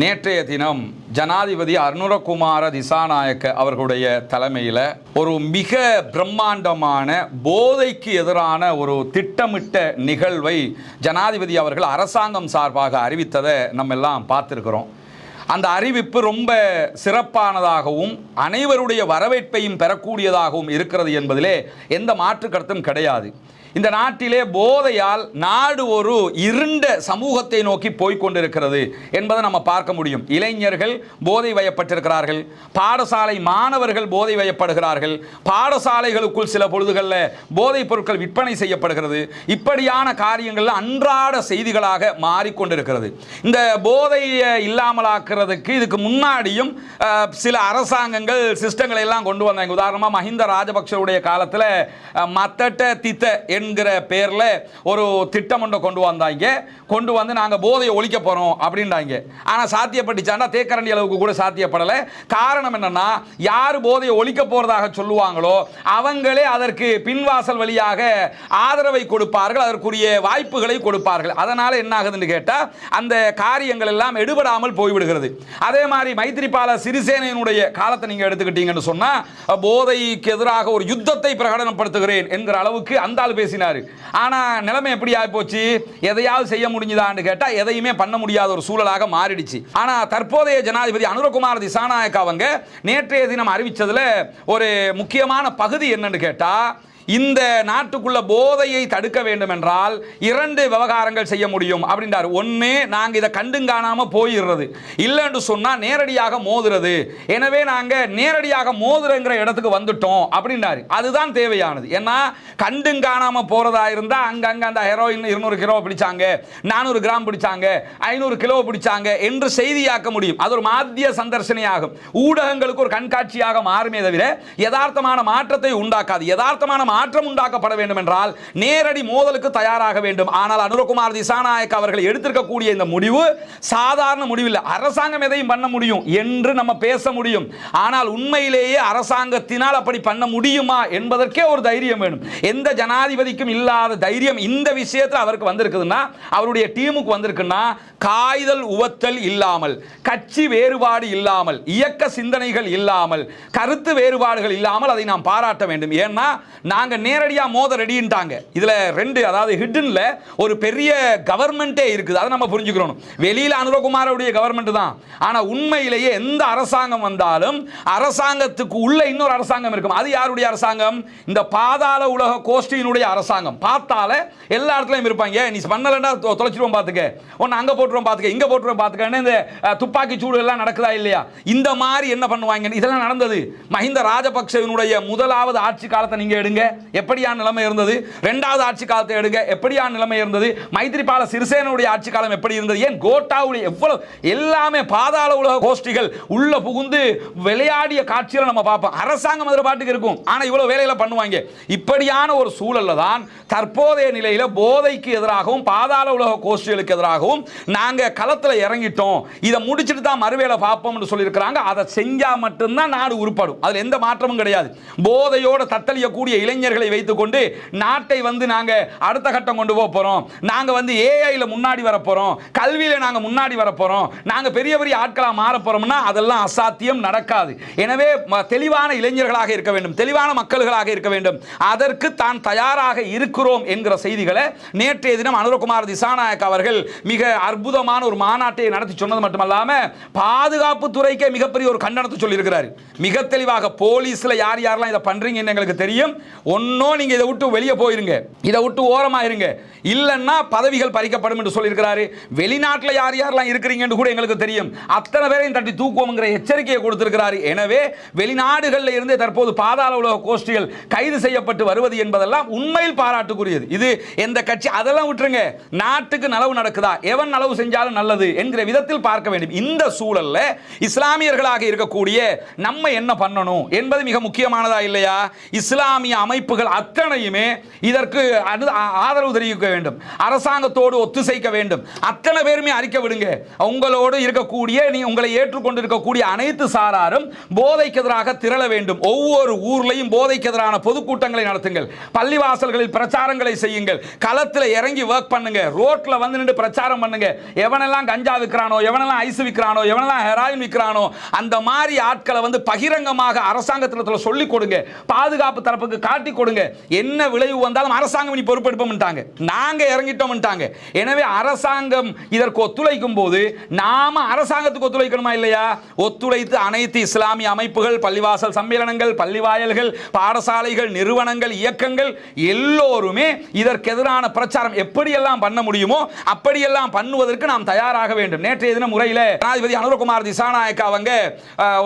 நேற்றைய தினம் ஜனாதிபதி அருணுரகுமார திசாநாயக்க அவர்களுடைய தலைமையில் ஒரு மிக பிரம்மாண்டமான போதைக்கு எதிரான ஒரு திட்டமிட்ட நிகழ்வை ஜனாதிபதி அவர்கள் அரசாங்கம் சார்பாக அறிவித்ததை நம்ம எல்லாம் பார்த்துருக்குறோம். அந்த அறிவிப்பு ரொம்ப சிறப்பானதாகவும் அனைவருடைய வரவேற்பையும் பெறக்கூடியதாகவும் இருக்கிறது என்பதிலே எந்த மாற்று கருத்தும் கிடையாது. இந்த நாட்டிலே போதையால் நாடு ஒரு இருண்ட சமூகத்தை நோக்கி போய்கொண்டிருக்கிறது என்பதை நம்ம பார்க்க முடியும். இளைஞர்கள் போதை வயப்பட்டிருக்கிறார்கள் பாடசாலை மாணவர்கள் போதை வயப்படுகிறார்கள் பாடசாலைகளுக்குள் சில பொழுதுகளில் போதைப் பொருட்கள் விற்பனை செய்யப்படுகிறது. இப்படியான காரியங்கள் அன்றாட செய்திகளாக மாறிக்கொண்டிருக்கிறது. இந்த போதையை இல்லாமலாக்குறதுக்கு இதுக்கு முன்னாடியும் சில அரசாங்கங்கள் சிஸ்டங்களை எல்லாம் கொண்டு வந்தாங்க. உதாரணமாக மஹிந்த ராஜபக்சருடைய காலத்தில் மத்தட்ட தித்த என்கிற பேரில் ஒரு திட்டம் ஒன்றை கொண்டு வந்தாங்க. கொண்டு வந்து நாங்கள் போதையை ஒழிக்க போகிறோம் அப்படின்றாங்க. ஆனால் சாத்தியப்பட்டுச்சாண்டா தேக்கரண்டி அளவுக்கு கூட சாத்தியப்படலை. காரணம் என்னன்னா யார் போதையை ஒழிக்க போகிறதாக சொல்லுவாங்களோ அவங்களே அதற்கு பின்வாசல் வழியாக ஆதரவை கொடுப்பார்கள் அதற்குரிய வாய்ப்புகளை கொடுப்பார்கள். அதனால் என்ன ஆகுதுன்னு கேட்டால் அந்த காரியங்கள் எல்லாம் எடுபடாமல் போய்விடுகிறது. அதே மாதிரி மைத்திரிபால சிறிசேனையினுடைய காலத்தை நீங்கள் எடுத்துக்கிட்டீங்கன்னு சொன்னால் போதைக்கு எதிராக ஒரு யுத்தத்தை பிரகடனப்படுத்துகிறேன் என்கிற அளவுக்கு அந்த ஆள் பேசினார். ஆனால் நிலைமை எப்படி ஆகிப்போச்சு எதையாவது செய்ய முடிஞ்சுதான்னு கேட்டால் எதையுமே பண்ண முடியாத ஒரு சூழலாக மாறிடுச்சு. ஆனால் தற்போதைய ஜனாதிபதி அனுரகுமார் திசாநாயக் அவங்க நேற்றைய தினம் அறிவிச்சதுல ஒரு முக்கியமான பகுதி என்னன்னு கேட்டால் இந்த நாட்டுக்குள்ள போதையை தடுக்க வேண்டும் என்றால் இரண்டு விவகாரங்கள் செய்ய முடியும் அப்படின்றார். ஒன்று நாங்கள் இதை கண்டும் காணாமல் போயிடுறது. இல்லைன்னு சொன்னால் நேரடியாக மோதுறது. எனவே நாங்கள் நேரடியாக மோதுறங்கிற இடத்துக்கு வந்துட்டோம் அப்படின்னாரு அதுதான் தேவையானது. ஏன்னா கண்டும் காணாமல் போறதா இருந்தால் அங்கங்க அந்த ஹெரோயின் இருநூறு கிலோ பிடிச்சாங்க நானூறு கிராம் பிடிச்சாங்க ஐநூறு கிலோ பிடிச்சாங்க என்று செய்தியாக்க முடியும். அது ஒரு மாத்திய சந்தர்சனையாகும். ஊடகங்களுக்கு ஒரு கண்காட்சியாக மாறுமே தவிர யதார்த்தமான மாற்றத்தை உண்டாக்காது. யதார்த்தமான மாற்றம் உண்டாக்கப்பட வேண்டும் என்றால் நேரடி மோதலுக்கு தயாராக வேண்டும். ஆனால் அனுரகுமார் திசாநாயக் அவர்கள் எடுத்திருக்கக்கூடிய இந்த முடிவு சாதாரண முடிவில்லை. அரசாங்கம் எதையும் பண்ண முடியும் என்று நம்ம பேச முடியும். ஆனால் உண்மையிலேயே அரசாங்கத்தினால் அப்படி பண்ண முடியுமா என்பதற்கே ஒரு தைரியம் வேணும். எந்த ஜனாதிபதிக்கும் இல்லாத தைரியம் இந்த விஷயத்தில் அவருக்கு வந்திருக்குதுன்னா அவருடைய டீமுக்கு வந்திருக்குன்னா காய்தல் உவத்தல் இல்லாமல் கட்சி வேறுபாடு இல்லாமல் இயக்க சிந்தனைகள் இல்லாமல் கருத்து வேறுபாடுகள் இல்லாமல் அதை நாம் பாராட்ட வேண்டும். ஏன்னா நாங்கள் நேரடியாக மோத ரெடின்ட்டாங்க இதில் ரெண்டு அதாவது ஹிட்டனில் ஒரு பெரிய கவர்மெண்ட்டே இருக்குது. அதை நம்ம புரிஞ்சுக்கிறோம் வெளியில் அனுரகுமாரோடைய கவர்மெண்ட் தான். ஆனால் உண்மையிலேயே எந்த அரசாங்கம் வந்தாலும் அரசாங்கத்துக்கு உள்ள இன்னொரு அரசாங்கம் இருக்கும். அது யாருடைய அரசாங்கம்? இந்த பாதாள உலக கோஷ்டியினுடைய அரசாங்கம். பார்த்தால எல்லா இடத்துலையும் இருப்பாங்க. நீ பண்ணலன்னா தொ- தொலைச்சிருவோம் பார்த்துக்க ஒன்று அங்கே போட்டுருவோம் பார்த்துக்க இங்கே போட்டுருவோம் பார்த்துக்கன்னு இந்த துப்பாக்கி சூடு எல்லாம் நடக்குதா இல்லையா? இந்த மாதிரி என்ன பண்ணுவாங்க இதெல்லாம் நடந்தது. மஹிந்த ராஜபக்சவினுடைய முதலாவது ஆட்சி காலத்தை நீங்கள் எடுங்க. எப்படியான நிலைமை இருந்தது? ரெண்டாவது ஆட்சி காலத்தை எடுங்க. எப்படியான நிலைமை இருந்தது? மைத்ரிபால சிறிசேனுடைய ஆட்சி காலம் எப்படி இருந்தது? ஏன் கோட்டாவுடைய எவ்வளவு எல்லாமே பாதாள உலக கோஷ்டிகள் உள்ள புகுந்து விளையாடிய காட்சியில் நம்ம பார்ப்போம். அரசாங்கம் அதில் பாட்டுக்கு இருக்கும். ஆனால் இவ்வளோ வேலையில் பண்ணுவாங்க. இப்படியான ஒரு சூழலில் தான் தற்போதைய நிலையில் போதைக்கு எதிராகவும் பாதாள உலக கோஷ்டிகளுக்கு எதிராகவும் நாங்கள் களத்தில் இறங்கிட்டோம். இதை முடிச்சுட்டு தான் மறுவேலை பார்ப்போம்னு சொல்லியிருக்கிறாங்க. அதை செஞ்சால் மட்டும்தான் நாடு உருப்படும். அதில் எந்த மாற்றமும் கிடையாது. போதையோட தத்தளியக்கூடிய இளைஞர் இளைஞர்களை வைத்துக்கொண்டு நாட்டை வந்து நாங்க அடுத்த கட்டம் கொண்டு போக போறோம். நாங்கள் வந்து ஏஐயில் முன்னாடி வர கல்வியில் நாங்கள் முன்னாடி வர நாங்கள் பெரிய பெரிய ஆட்களாக மாற போறோம்னா அதெல்லாம் அசாத்தியம் நடக்காது. எனவே தெளிவான இளைஞர்களாக இருக்க வேண்டும். தெளிவான மக்கள்களாக இருக்க வேண்டும். அதற்கு தான் தயாராக இருக்கிறோம் என்கிற செய்திகளை நேற்றைய தினம் அனுரகுமார் திசாநாயக் அவர்கள் மிக அற்புதமான ஒரு மாநாட்டை நடத்தி சொன்னது மட்டுமல்லாமல் பாதுகாப்பு துறைக்கே மிகப்பெரிய ஒரு கண்டனத்தை சொல்லியிருக்கிறார். மிக தெளிவாக போலீஸில் யார் யாரெல்லாம் இதை பண்றீங்கன்னு எங்களுக்கு தெரியும். ஒன்னும் நீங்க இதை விட்டு வெளியே போயிருங்க. இதை விட்டு ஓரமாயிருங்க. இல்லைன்னா பதவிகள் பறிக்கப்படும் என்று சொல்லியிருக்கிறாரு. வெளிநாட்டில் யார் யாரெல்லாம் இருக்கிறீங்கன்னு கூட எங்களுக்கு தெரியும். அத்தனை பேரையும் தட்டி தூக்குவோங்கிற எச்சரிக்கையை கொடுத்திருக்கிறாரு. எனவே வெளிநாடுகளில் இருந்தே தற்போது பாதாள உலக கோஷ்டிகள் கைது செய்யப்பட்டு வருவது என்பதெல்லாம் உண்மையில் பாராட்டுக்குரியது. இது எந்த கட்சி? அதெல்லாம் விட்டுருங்க. நாட்டுக்கு நலவு நடக்குதா? எவன் நலவு செஞ்சாலும் நல்லது என்கிற விதத்தில் பார்க்க வேண்டும். இந்த சூழல்ல இஸ்லாமியர்களாக இருக்கக்கூடிய நம்ம என்ன பண்ணணும் என்பது மிக முக்கியமானதா இல்லையா? இஸ்லாமிய அமைப்பு அமைப்புகள் அத்தனையுமே இதற்கு ஆதரவு தெரிவிக்க வேண்டும். அரசாங்கத்தோடு ஒத்துசைக்க வேண்டும். அத்தனை பேருமே அறிக்கை விடுங்க. உங்களோடு இருக்கக்கூடிய நீ உங்களை ஏற்றுக்கொண்டு இருக்கக்கூடிய அனைத்து சாராரும் போதைக்கு எதிராக திரள வேண்டும். ஒவ்வொரு ஊர்லையும் போதைக்கு எதிரான பொதுக்கூட்டங்களை நடத்துங்கள். பள்ளிவாசல்களில் பிரச்சாரங்களை செய்யுங்கள். களத்தில் இறங்கி ஒர்க் பண்ணுங்க. ரோட்டில் வந்து நின்று பிரச்சாரம் பண்ணுங்க. எவனெல்லாம் கஞ்சா விற்கிறானோ எவனெல்லாம் ஐஸ் விற்கிறானோ எவனெல்லாம் ஹெராயின் விற்கிறானோ அந்த மாதிரி ஆட்களை வந்து பகிரங்கமாக அரசாங்கத்தில் சொல்லி கொடுங்க. பாதுகாப்பு தரப்புக்கு காட்டி கொடுங்க. என்ன விளைவு வந்தாலும் அரசாங்கம் இனி பொறுப்பெடுப்போம்ட்டாங்க நாங்க இறங்கிட்டோம்ட்டாங்க எனவே அரசாங்கம் இதற்கு ஒத்துழைக்கும் போது நாம அரசாங்கத்துக்கு ஒத்துழைக்கணுமா இல்லையா? ஒத்துழைத்து அனைத்து இஸ்லாமிய அமைப்புகள் பள்ளிவாசல் சம்மேளனங்கள் பள்ளிவாயல்கள் பாடசாலைகள் நிறுவனங்கள் இயக்கங்கள் எல்லோருமே இதற்கு எதிரான பிரச்சாரம் எப்படியெல்லாம் பண்ண முடியுமோ அப்படியெல்லாம் பண்ணுவதற்கு நாம் தயாராக வேண்டும். நேற்றைய தினம் முறையில் ஜனாதிபதி அனுரகுமார் திசாநாயக்க அவங்க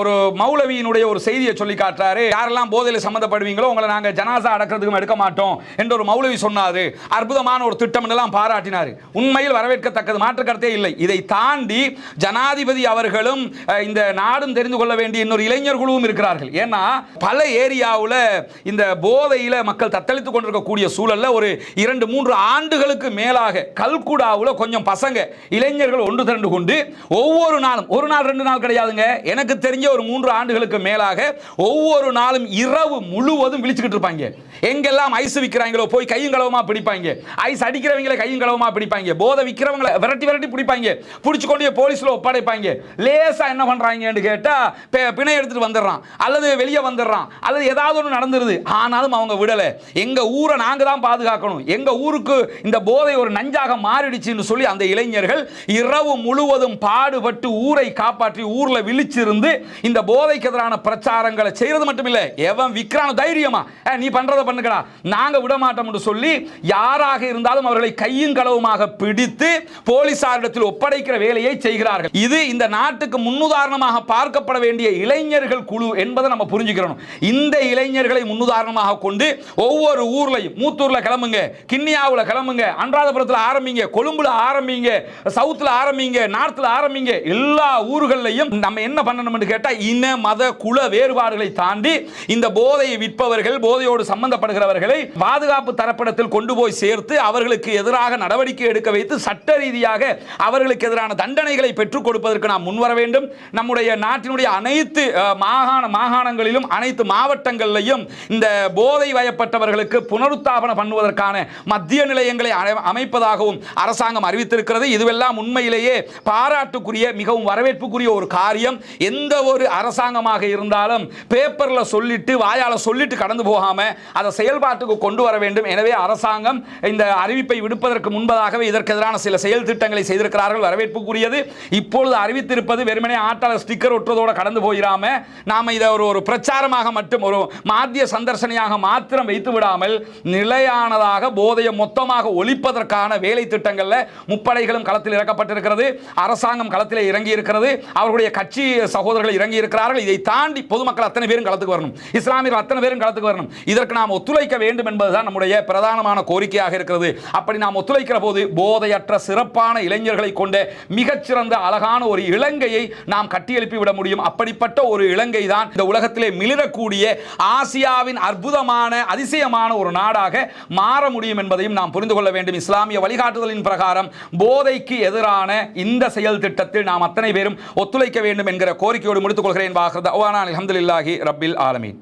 ஒரு மௌலவியினுடைய ஒரு செய்தியை சொல்லி காட்டுறாரு. யாரெல்லாம் போதையில் சம்மந்தப்படுவீங்களோ உங்களை நாங்க ஜனாசா அடக்கிறதுக்கும் எடுக்க மாட்டோம் என்று ஒரு மௌலவி சொன்னாரு. அற்புதமான ஒரு திட்டம் எல்லாம் பாராட்டினார். உண்மையில் வரவேற்கத்தக்கது மாற்று கருத்தே இல்லை. இதை தாண்டி ஜனாதிபதி அவர்களும் இந்த நாடும் தெரிந்து கொள்ள வேண்டிய இன்னொரு இளைஞர் குழுவும் இருக்கிறார்கள். ஏன்னா பல ஏரியாவில் இந்த போதையில் மக்கள் தத்தளித்துக் கொண்டிருக்கக்கூடிய சூழலில் ஒரு இரண்டு மூன்று ஆண்டுகளுக்கு மேலாக கல்குடாவில் கொஞ்சம் பசங்க இளைஞர்கள் ஒன்று திரண்டு கொண்டு ஒவ்வொரு நாளும் ஒரு நாள் ரெண்டு நாள் கிடையாதுங்க. எனக்கு தெரிஞ்ச ஒரு மூன்று ஆண்டுகளுக்கு மேலாக ஒவ்வொரு நாளும் இரவு முழுவதும் விழிச்சுக்கிட்டு இருப்பாங்க. எங்கெல்லாம் ஐஸ் விற்கிறாங்களோ போய் கையும் களவுமா பிடிப்பாங்க. ஐஸ் அடிக்கிறவங்களை கையும் களவுமா பிடிப்பாங்க. போதை விற்கிறவங்களை விரட்டி விரட்டி பிடிப்பாங்க. பிடிச்சு கொண்டு போலீஸ்ல ஒப்படைப்பாங்க. லேசா என்ன பண்றாங்கன்னு கேட்டா பிணை எடுத்துட்டு வந்துடுறான். அல்லது வெளியே வந்துடுறான். அல்லது ஏதாவது ஒன்று நடந்துருது. ஆனாலும் அவங்க விடல. எங்க ஊரை நாங்க தான் பாதுகாக்கணும். எங்க ஊருக்கு இந்த போதை ஒரு நஞ்சாக மாறிடுச்சுன்னு சொல்லி அந்த இளைஞர்கள் இரவு முழுவதும் பாடுபட்டு ஊரை காப்பாற்றி ஊர்ல விழிச்சிருந்து இந்த போதைக்கு எதிரான பிரச்சாரங்களை செய்யறது மட்டும் இல்லை எவன் விக்ரான தைரியமா. நீ நீ பண்றத பண்ணுங்கடா நாங்க விட மாட்டோம்னு சொல்லி யாராக இருந்தாலும் அவர்களை கையும் களவுமாக பிடித்து போலீசாரிடத்தில் ஒப்படைக்கிற வேலையை செய்கிறார்கள். இது இந்த நாட்டுக்கு முன்னுதாரணமாக பார்க்கப்பட வேண்டிய இளைஞர்கள் குழு என்பதை நம்ம புரிஞ்சுக்கிறோம் இந்த இளைஞர்களை முன்னுதாரணமாக கொண்டு ஒவ்வொரு ஊர்லையும் மூத்தூர்ல கிளம்புங்க கிண்ணியாவுல கிளம்புங்க அன்றாதபுரத்தில் ஆரம்பிங்க கொழும்புல ஆரம்பிங்க சவுத்துல ஆரம்பிங்க நார்த்ல ஆரம்பிங்க எல்லா ஊர்களையும் நம்ம என்ன பண்ணணும்னு கேட்டால் இன மத குல வேறுபாடுகளை தாண்டி இந்த போதையை விற்பவர்கள் போதையோடு சம்பந்தப்படுகிறவர்களை பாதுகாப்பு தரப்பிடத்தில் கொண்டு போய் சேர்த்து அவர்களுக்கு எதிராக நடவடிக்கை எடுக்க வைத்து சட்ட ரீதியாக அவர்களுக்கு எதிரான தண்டனைகளை பெற்றுக் கொடுப்பதற்கு நாம் முன்வர வேண்டும். நம்முடைய நாட்டினுடைய அனைத்து மாகாண மாகாணங்களிலும் அனைத்து மாவட்டங்களிலும் இந்த போதை வயப்பட்டவர்களுக்கு புனருத்தாபன பண்ணுவதற்கான மத்திய நிலையங்களை அமை- அமைப்பதாகவும் அரசாங்கம் அறிவித்திருக்கிறது. இதுவெல்லாம் உண்மையிலேயே பாராட்டுக்குரிய மிகவும் வரவேற்புக்குரிய ஒரு காரியம். எந்த ஒரு அரசாங்கமாக இருந்தாலும் பேப்பரில் சொல்லிட்டு வாயால் சொல்லிட்டு கடந்து போகாம அதை செயல்பாட்டுக்கு கொண்டு வர வேண்டும். எனவே அரசாங்கம் இந்த அறிவிப்பை விடுப்பதற்கு முன்பதாகவே இதற்கு எதிரான சில செயல் திட்டங்களை செய்திருக்கிறார்கள். வரவேற்புக்குரியது. இப்பொழுது அறிவித்திருப்பது வெறுமனே ஆட்டாளர் ஸ்டிக்கர் ஒட்டுறதோட கடந்து போயிடாம நாம இதை ஒரு ஒரு பிரச்சாரமாக மட்டும் ஒரு மாத்திய சந்தர்சனையாக மாத்திரம் வைத்து விடாமல் நிலையானதாக போதையை மொத்தமாக ஒழிப்பதற்கான வேலை திட்டங்களில் முப்படைகளும் களத்தில் இறக்கப்பட்டிருக்கிறது. அரசாங்கம் களத்தில் இறங்கி இருக்கிறது அவர்களுடைய கட்சி சகோதரர்கள் இறங்கி இருக்கிறார்கள் இதை தாண்டி பொதுமக்கள் அத்தனை பேரும் களத்துக்கு வரணும். இஸ்லாமியர்கள் அத்தனை பேரும் களத்துக்கு வரணும். இதற்கு நாம் ஒத்துழைக்க வேண்டும் என்பதுதான் நம்முடைய பிரதானமான கோரிக்கையாக இருக்கிறது. அப்படி நாம் ஒத்துழைக்கிற போது போதையற்ற சிறப்பான இளைஞர்களை கொண்ட மிகச்சிறந்த அழகான ஒரு இலங்கையை நாம் கட்டியெழுப்பி விட முடியும். அப்படிப்பட்ட ஒரு இலங்கை தான் இந்த உலகத்திலே மிளிரக்கூடிய ஆசியாவின் அற்புதமான அதிசயமான ஒரு நாடாக மாற முடியும் என்பதையும் நாம் புரிந்து கொள்ள வேண்டும். இஸ்லாமிய வழிகாட்டுதலின் பிரகாரம் போதைக்கு எதிரான இந்த செயல் திட்டத்தில் நாம் அத்தனை பேரும் ஒத்துழைக்க வேண்டும் என்கிற கோரிக்கையோடு முடித்துக் கொள்கிறேன். வாஹர் அல்ஹம்துலில்லாஹி ரபில் ஆலமீன்.